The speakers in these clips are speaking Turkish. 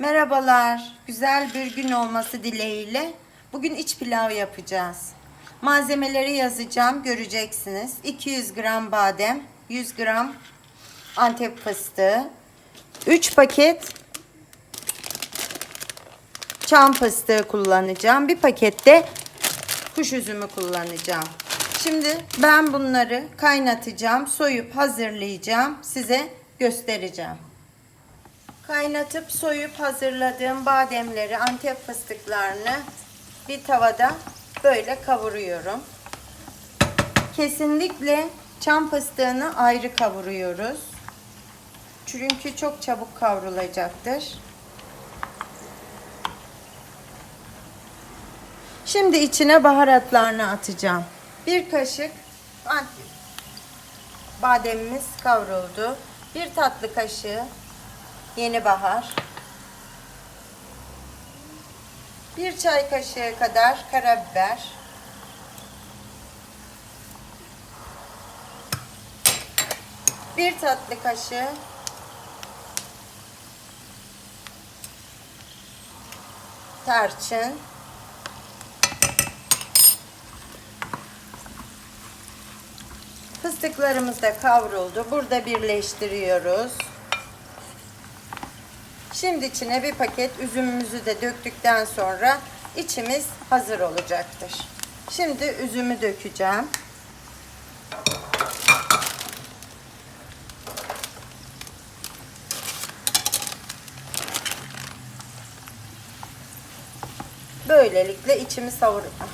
Merhabalar. Güzel bir gün olması dileğiyle bugün iç pilav yapacağız. Malzemeleri yazacağım, göreceksiniz. 200 gram badem, 100 gram antep fıstığı, 3 paket çam fıstığı kullanacağım. Bir pakette kuş üzümü kullanacağım. Şimdi ben bunları kaynatacağım, soyup hazırlayacağım. Size göstereceğim. Kaynatıp soyup hazırladığım bademleri, antep fıstıklarını bir tavada böyle kavuruyorum. Kesinlikle çam fıstığını ayrı kavuruyoruz. Çünkü çok çabuk kavrulacaktır. Şimdi içine baharatlarını atacağım. Bir kaşık bademimiz kavruldu. Bir tatlı kaşığı yeni bahar. Bir çay kaşığı kadar karabiber. Bir tatlı kaşığı tarçın. Fıstıklarımız da kavruldu. Burada birleştiriyoruz. Şimdi içine bir paket üzümümüzü de döktükten sonra içimiz hazır olacaktır. Şimdi üzümü dökeceğim. Böylelikle içimiz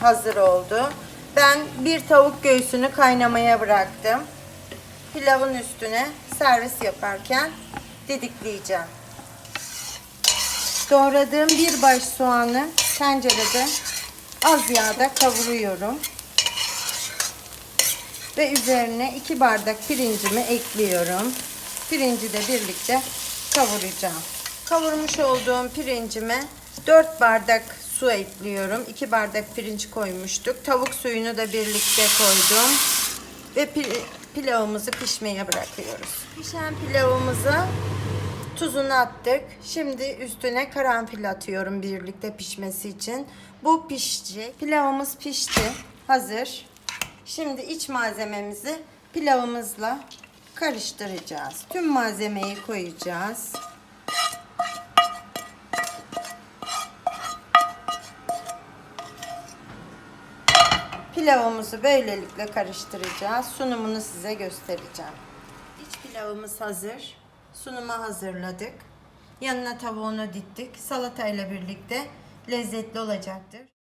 hazır oldu. Ben bir tavuk göğsünü kaynamaya bıraktım. Pilavın üstüne servis yaparken didikleyeceğim. Doğradığım bir baş soğanı tencerede az yağda kavuruyorum. Ve üzerine 2 bardak pirincimi ekliyorum. Pirinci de birlikte kavuracağım. Kavurmuş olduğum pirincime 4 bardak su ekliyorum. 2 bardak pirinç koymuştuk. Tavuk suyunu da birlikte koydum. Ve pi- pilavımızı pişmeye bırakıyoruz. Pişen pilavımıza Tuzunu attık. Şimdi üstüne karanfil atıyorum birlikte pişmesi için. Bu pişecek. Pilavımız pişti. Hazır. Şimdi iç malzememizi pilavımızla karıştıracağız. Tüm malzemeyi koyacağız. Pilavımızı böylelikle karıştıracağız. Sunumunu size göstereceğim. İç pilavımız hazır. Sunuma hazırladık. Yanına tavuğunu dittik. Salatayla birlikte lezzetli olacaktır.